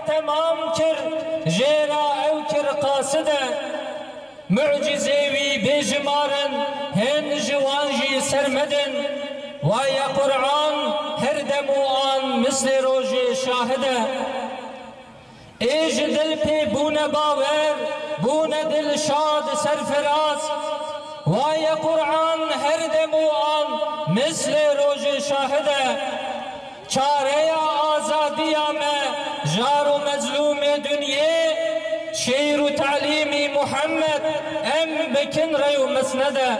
تمام کر جیرا او کر قاصده معجزه وی بجمارن هن جوانجی سرمدن ويا قرآن هر دموان مثل روج شاهده ایج دل پی بونه باور بونه دل شاد سرفراز وای قرآن هر دمو آن مثل روز شاهده چاره شير تعليم محمد أم بكن غيو مسندة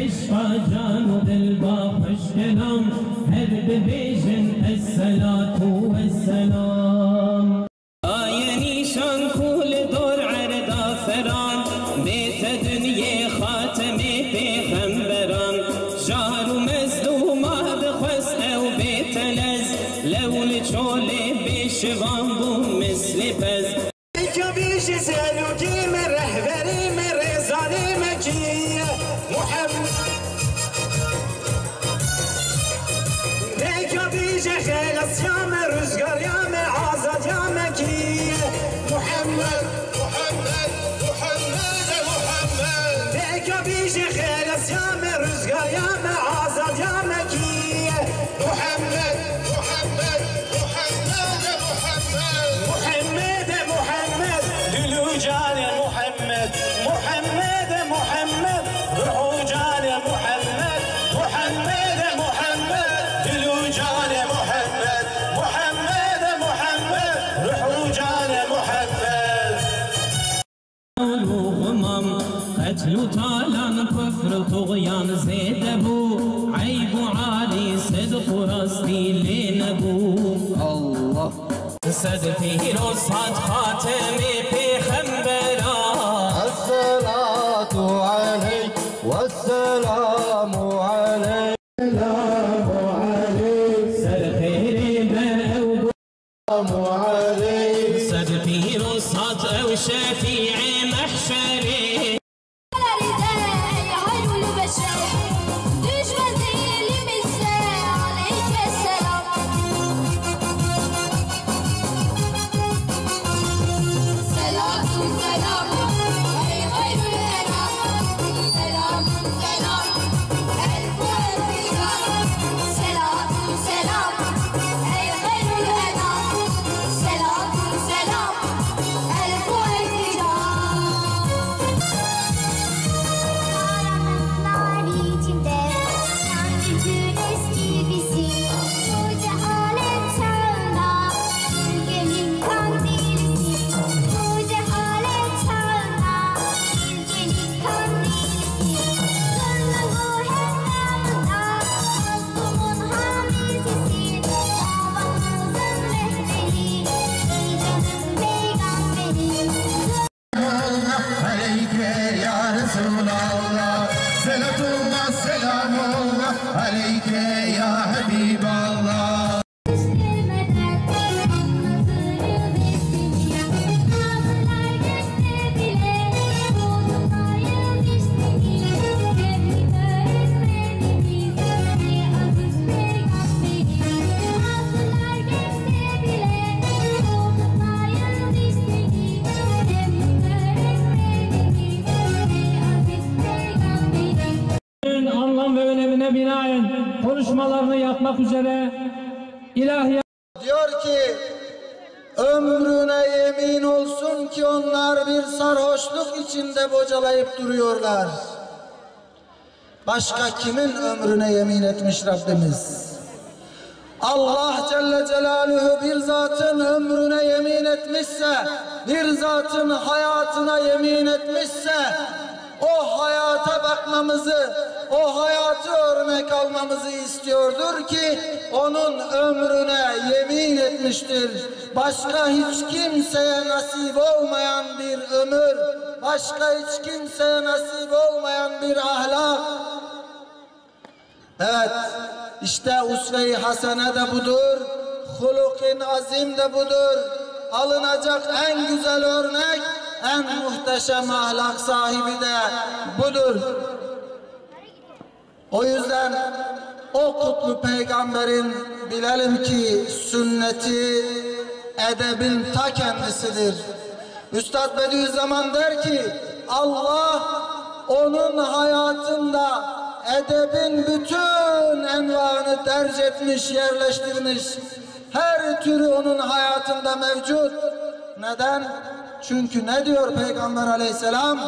عشقا جان و دل با خوش کلام هر ببیجن الصلاة والسلام Ses yame, rüzgar yame, azad yame ki Muhammed, Muhammed, Muhammed, e Muhammed. Deka bije heres yame, rüzgar yame, azad yame ki Muhammed, Muhammed, Muhammed, e Muhammed. Muhammed amor. Önemine binaen konuşmalarını yapmak üzere ilahiyat Diyor ki ömrüne yemin olsun ki onlar bir sarhoşluk içinde bocalayıp duruyorlar. Başka kimin ömrüne yemin etmiş Rabbimiz? Allah Celle Celaluhu bir zatın ömrüne yemin etmişse, bir zatın hayatına yemin etmişse, o hayata bakmamızı, o hayatı örnek almamızı istiyordur ki onun ömrüne yemin etmiştir. Başka hiç kimseye nasip olmayan bir ömür, başka hiç kimseye nasip olmayan bir ahlak, Evet, işte usve-i hasene de budur, hulukin azim de budur. Alınacak en güzel örnek, en muhteşem ahlak sahibi de budur. O yüzden o kutlu peygamberin bilelim ki sünneti edebin ta kendisidir. Üstad Bediüzzaman der ki Allah onun hayatında edebin bütün envanı tercih etmiş, yerleştirmiş. Her türü onun hayatında mevcut. Neden? Çünkü ne diyor Peygamber aleyhisselam?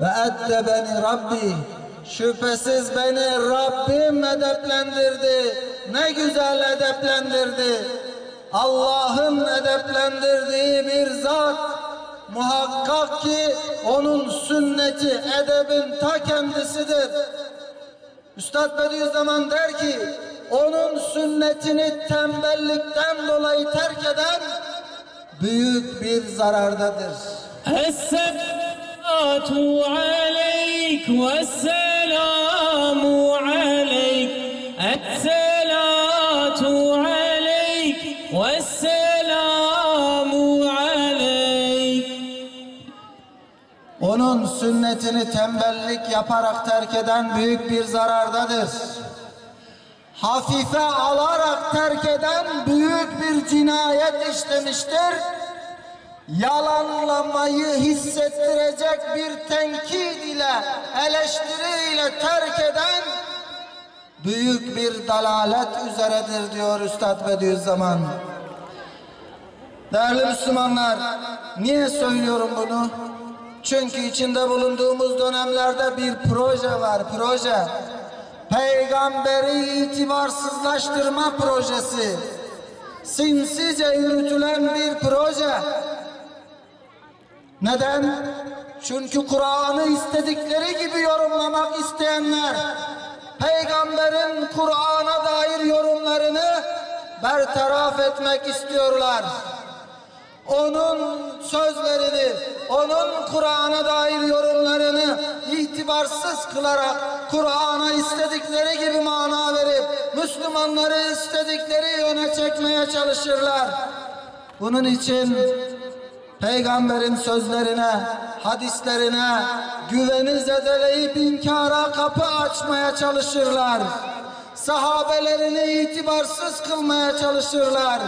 Ve eddebeni Rabbi. Şüphesiz beni Rabbim edeplendirdi. Ne güzel edeplendirdi. Allah'ın edeplendirdiği bir zat. Muhakkak ki onun sünneti, edebin ta kendisidir. Üstad Bediüzzaman der ki, onun sünnetini tembellikten dolayı terk eden büyük bir zarardadır. Esselatu aleyk ve selamu aleyk Esselatu aleyk ve selamu aleyk Onun sünnetini tembellik yaparak terk eden büyük bir zarardadır. Hafife alarak terk eden büyük bir cinayet işlemiştir. Yalanlamayı hissettirecek bir tenkit ile, eleştiri ile terk eden büyük bir dalalet üzeredir diyor Üstad Bediüzzaman. Değerli Müslümanlar, niye söylüyorum bunu? Çünkü içinde bulunduğumuz dönemlerde bir proje var, proje. Peygamberi itibarsızlaştırma projesi. Sinsice yürütülen bir proje. Neden? Çünkü Kur'an'ı istedikleri gibi yorumlamak isteyenler, Peygamberin Kur'an'a dair yorumlarını bertaraf etmek istiyorlar. Onun sözlerini, onun Kur'an'a dair yorumlarını itibarsız kılarak Kur'an'a istedikleri gibi mana verip Müslümanları istedikleri yöne çekmeye çalışırlar. Bunun için peygamberin sözlerine, hadislerine güveni zedeleyip inkara kapı açmaya çalışırlar. Sahabelerini itibarsız kılmaya çalışırlar.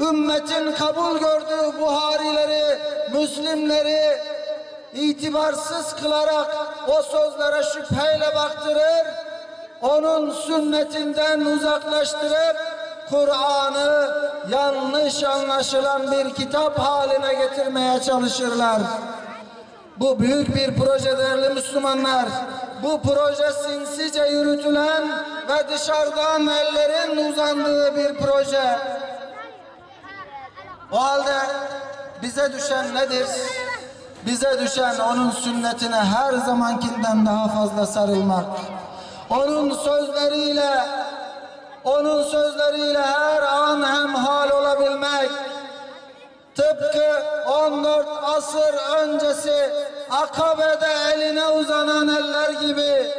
Ümmetin kabul gördüğü Buharileri, Müslimleri itibarsız kılarak o sözlere şüpheyle baktırır, onun sünnetinden uzaklaştırıp Kur'an'ı yanlış anlaşılan bir kitap haline getirmeye çalışırlar. Bu büyük bir proje değerli Müslümanlar. Bu proje sinsice yürütülen ve dışarıdan ellerin uzandığı bir proje. O halde bize düşen nedir? Bize düşen onun sünnetine her zamankinden daha fazla sarılmak. Onun sözleriyle onun sözleriyle her an hemhal olabilmek. Tıpkı 14 asır öncesi Akabe'de eline uzanan eller gibi,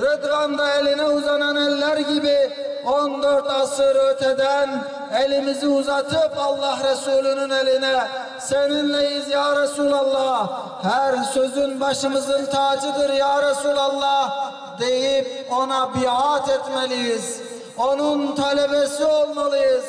Rıdvan'da eline uzanan eller gibi 14 asır öteden elimizi uzatıp Allah Resulü'nün eline seninleyiz ya Resulallah. Her sözün başımızın tacıdır ya Resulallah deyip ona biat etmeliyiz. Onun talebesi olmalıyız.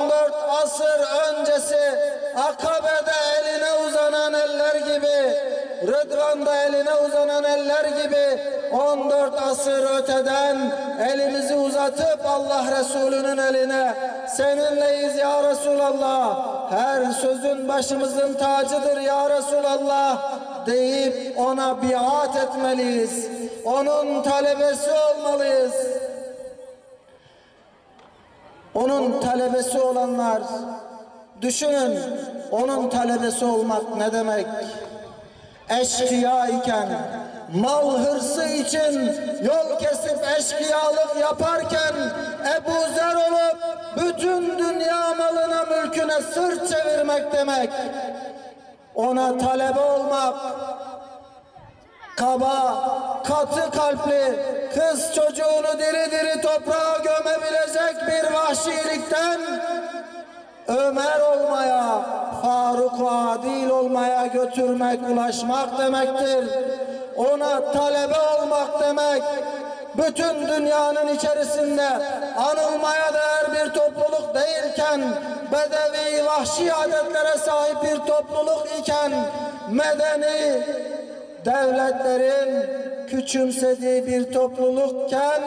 14 asır öncesi Akabe'de eline uzanan eller gibi, Rıdvan'da eline uzanan eller gibi 14 asır öteden elimizi uzatıp Allah Resulü'nün eline seninleyiz ya Resulallah. Her sözün başımızın tacıdır ya Resulallah deyip ona biat etmeliyiz. Onun talebesi olmalıyız. Onun talebesi olanlar düşünün onun talebesi olmak ne demek? Eşkıya iken mal hırsı için yol kesip eşkıyalık yaparken Ebu Zer olup bütün dünya malına mülküne sırt çevirmek demek. Ona talebe olmak kaba, katı kalpli, kız çocuğunu diri diri toprağa gömebilecek bir vahşilikten Ömer olmaya, Faruk Adil olmaya götürmek, ulaşmak demektir. Ona talebe olmak demek, bütün dünyanın içerisinde anılmaya değer bir topluluk değilken, bedevi vahşi adetlere sahip bir topluluk iken, medeni, devletlerin küçümsediği bir toplulukken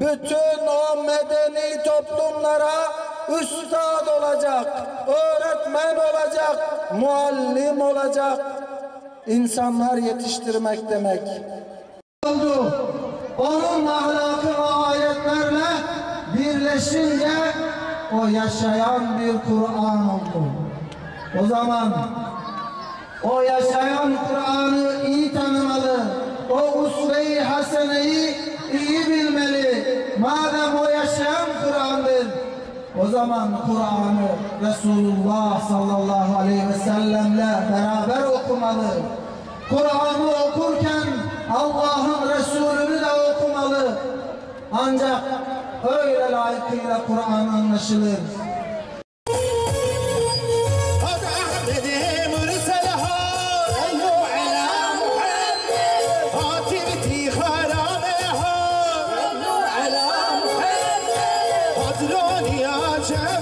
bütün o medeni toplumlara üstad olacak, öğretmen olacak, muallim olacak insanlar yetiştirmek demek. Oldu. Onun ahlakı ve ayetlerle birleşince o yaşayan bir Kur'an oldu. O zaman o yaşayan Kur'an'ı iyi tanımalı. O usve-i haseneyi iyi bilmeli. Madem o. O zaman Kur'an'ı Resulullah sallallahu aleyhi ve sellemle beraber okumalı. Kur'an'ı okurken Allah'ın Resulü'nü de okumalı. Ancak öyle layıkıyla Kur'an anlaşılır. Yeah.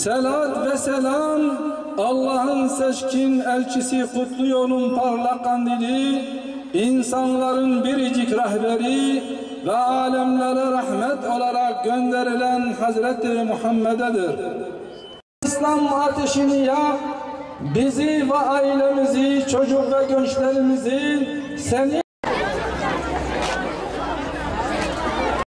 Selat ve selam Allah'ın seçkin elçisi kutlu yolun parlak kandili, insanların biricik rehberi ve alemlere rahmet olarak gönderilen Hazreti Muhammed'edir. İslam ateşini yak, bizi ve ailemizi, çocuk ve gençlerimizi seni